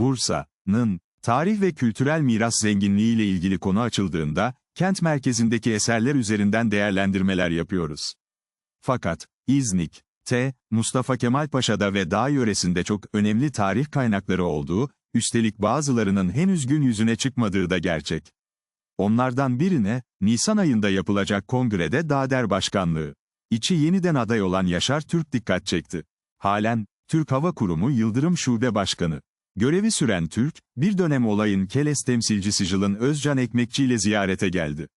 Bursa'nın tarih ve kültürel miras zenginliği ile ilgili konu açıldığında, kent merkezindeki eserler üzerinden değerlendirmeler yapıyoruz. Fakat, İznik, T. Mustafa Kemal Paşa'da ve dağ yöresinde çok önemli tarih kaynakları olduğu, üstelik bazılarının henüz gün yüzüne çıkmadığı da gerçek. Onlardan birine, Nisan ayında yapılacak kongrede Dağder Başkanlığı. İçi yeniden aday olan Yaşar Türk dikkat çekti. Halen, Türk Hava Kurumu Yıldırım Şube Başkanı. Görevi süren Türk, bir dönem olayın Keles temsilcisi Jılın Özcan Ekmekçi ile ziyarete geldi.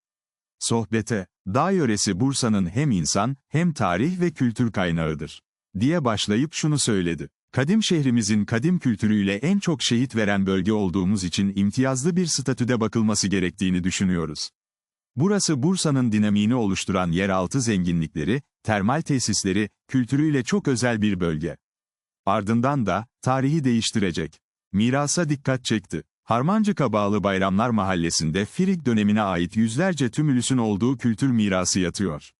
Sohbete, dağ yöresi Bursa'nın hem insan, hem tarih ve kültür kaynağıdır. Diye başlayıp şunu söyledi. Kadim şehrimizin kadim kültürüyle en çok şehit veren bölge olduğumuz için imtiyazlı bir statüde bakılması gerektiğini düşünüyoruz. Burası Bursa'nın dinamiğini oluşturan yeraltı zenginlikleri, termal tesisleri, kültürüyle çok özel bir bölge. Ardından da, tarihi değiştirecek. Mirasa dikkat çekti. Harmancık'a bağlı Bayramlar Mahallesi'nde Firig dönemine ait yüzlerce tümülüsün olduğu kültür mirası yatıyor.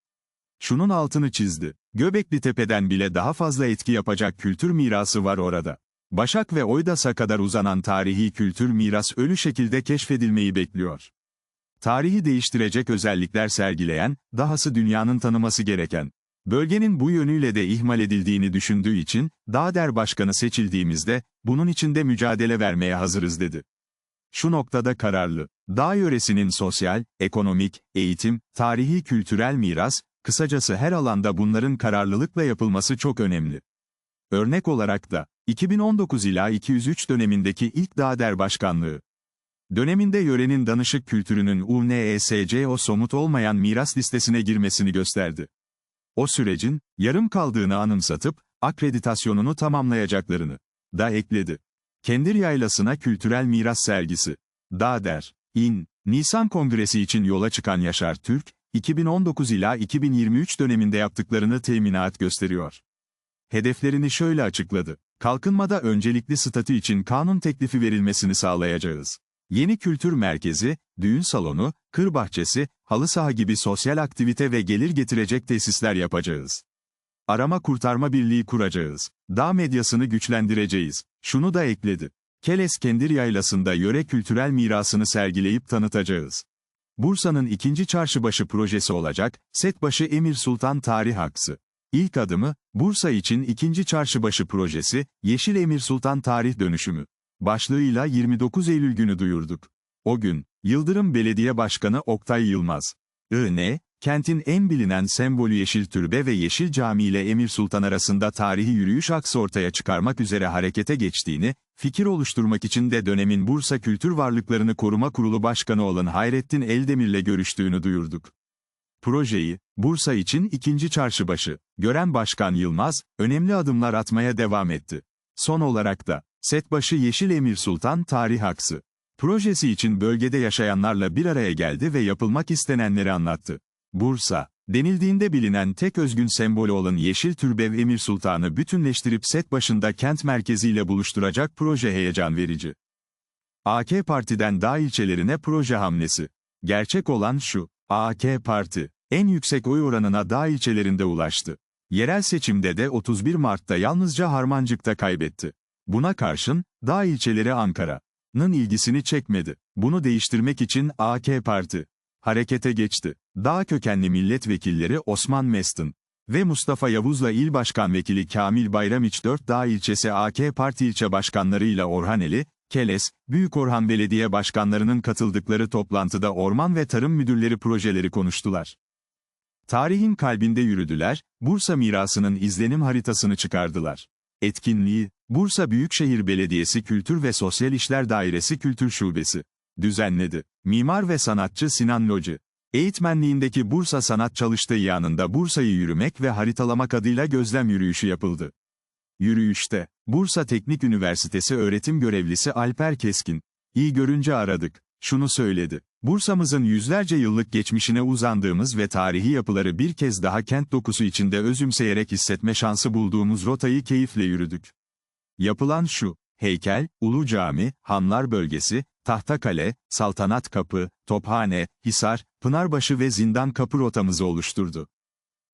Şunun altını çizdi. Göbekli Tepe'den bile daha fazla etki yapacak kültür mirası var orada. Başak ve Oydas'a kadar uzanan tarihi kültür miras ölü şekilde keşfedilmeyi bekliyor. Tarihi değiştirecek özellikler sergileyen, dahası dünyanın tanıması gereken, bölgenin bu yönüyle de ihmal edildiğini düşündüğü için, Dağder Başkanı seçildiğimizde, bunun için de mücadele vermeye hazırız dedi. Şu noktada kararlı. Dağ yöresinin sosyal, ekonomik, eğitim, tarihi kültürel miras, kısacası her alanda bunların kararlılıkla yapılması çok önemli. Örnek olarak da, 2019 ila 203 dönemindeki ilk Dağder Başkanlığı. Döneminde yörenin danışık kültürünün UNESCO somut olmayan miras listesine girmesini gösterdi. O sürecin, yarım kaldığını anımsatıp, akreditasyonunu tamamlayacaklarını da ekledi. Kendir Yaylası'na kültürel miras sergisi. Dağder, İn, Nisan Kongresi için yola çıkan Yaşar Türk, 2019 ila 2023 döneminde yaptıklarını teminat gösteriyor. Hedeflerini şöyle açıkladı. Kalkınmada öncelikli statü için kanun teklifi verilmesini sağlayacağız. Yeni kültür merkezi, düğün salonu, kır bahçesi, halı saha gibi sosyal aktivite ve gelir getirecek tesisler yapacağız. Arama kurtarma birliği kuracağız. Dağ medyasını güçlendireceğiz. Şunu da ekledi. Keles Kendir Yaylası'nda yöre kültürel mirasını sergileyip tanıtacağız. Bursa'nın ikinci çarşıbaşı projesi olacak, Setbaşı Emir Sultan Tarih Aksı. İlk adımı, Bursa için ikinci çarşıbaşı projesi, Yeşil Emir Sultan Tarih Dönüşümü. Başlığıyla 29 Eylül günü duyurduk. O gün, Yıldırım Belediye Başkanı Oktay Yılmaz. I.N., kentin en bilinen sembolü Yeşil Türbe ve Yeşil Cami ile Emir Sultan arasında tarihi yürüyüş aksı ortaya çıkarmak üzere harekete geçtiğini, fikir oluşturmak için de dönemin Bursa Kültür Varlıklarını Koruma Kurulu Başkanı olan Hayrettin Eldemir'le görüştüğünü duyurduk. Projeyi, Bursa için ikinci çarşıbaşı, gören Başkan Yılmaz, önemli adımlar atmaya devam etti. Son olarak da, Setbaşı Yeşil Emir Sultan Tarih Aksı, projesi için bölgede yaşayanlarla bir araya geldi ve yapılmak istenenleri anlattı. Bursa, denildiğinde bilinen tek özgün sembolü olan Yeşil Türbev Emir Sultan'ı bütünleştirip set başında kent merkeziyle buluşturacak proje heyecan verici. AK Parti'den dağ ilçelerine proje hamlesi. Gerçek olan şu, AK Parti, en yüksek oy oranına dağ ilçelerinde ulaştı. Yerel seçimde de 31 Mart'ta yalnızca Harmancık'ta kaybetti. Buna karşın, dağ ilçeleri Ankara'nın ilgisini çekmedi. Bunu değiştirmek için AK Parti, harekete geçti. Dağ kökenli milletvekilleri Osman Mestin ve Mustafa Yavuz'la İl Başkan Vekili Kamil Bayramiç 4 Dağ ilçesi AK Parti ilçe başkanlarıyla Orhaneli, Keles, Büyük Orhan Belediye Başkanlarının katıldıkları toplantıda orman ve tarım müdürleri projeleri konuştular. Tarihin kalbinde yürüdüler, Bursa mirasının izlenim haritasını çıkardılar. Etkinliği, Bursa Büyükşehir Belediyesi Kültür ve Sosyal İşler Dairesi Kültür Şubesi düzenledi. Mimar ve sanatçı Sinan Locu, eğitmenliğindeki Bursa Sanat Çalıştığı yanında Bursa'yı yürümek ve haritalamak adıyla gözlem yürüyüşü yapıldı. Yürüyüşte, Bursa Teknik Üniversitesi öğretim görevlisi Alper Keskin, iyi görünce aradık, şunu söyledi. Bursa'mızın yüzlerce yıllık geçmişine uzandığımız ve tarihi yapıları bir kez daha kent dokusu içinde özümseyerek hissetme şansı bulduğumuz rotayı keyifle yürüdük. Yapılan şu, heykel, Ulu Cami, Hanlar Bölgesi, Tahtakale, Saltanat Kapı, Tophane, Hisar, Pınarbaşı ve Zindan Kapı rotamızı oluşturdu.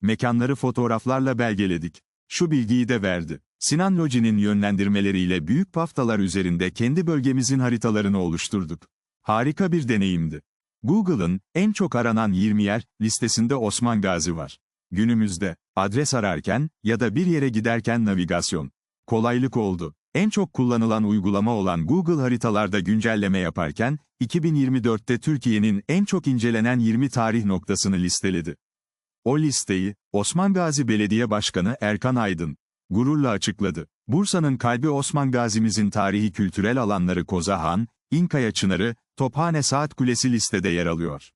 Mekanları fotoğraflarla belgeledik. Şu bilgiyi de verdi. Sinan Loji'nin yönlendirmeleriyle büyük paftalar üzerinde kendi bölgemizin haritalarını oluşturduk. Harika bir deneyimdi. Google'ın en çok aranan 20 yer listesinde Osman Gazi var. Günümüzde adres ararken ya da bir yere giderken navigasyon kolaylık oldu. En çok kullanılan uygulama olan Google haritalarda güncelleme yaparken 2024'te Türkiye'nin en çok incelenen 20 tarih noktasını listeledi. O listeyi Osman Gazi Belediye Başkanı Erkan Aydın gururla açıkladı. Bursa'nın kalbi Osman Gazi'mizin tarihi kültürel alanları Kozahan, İnkaya Çınarı, Tophane Saat Kulesi listede yer alıyor.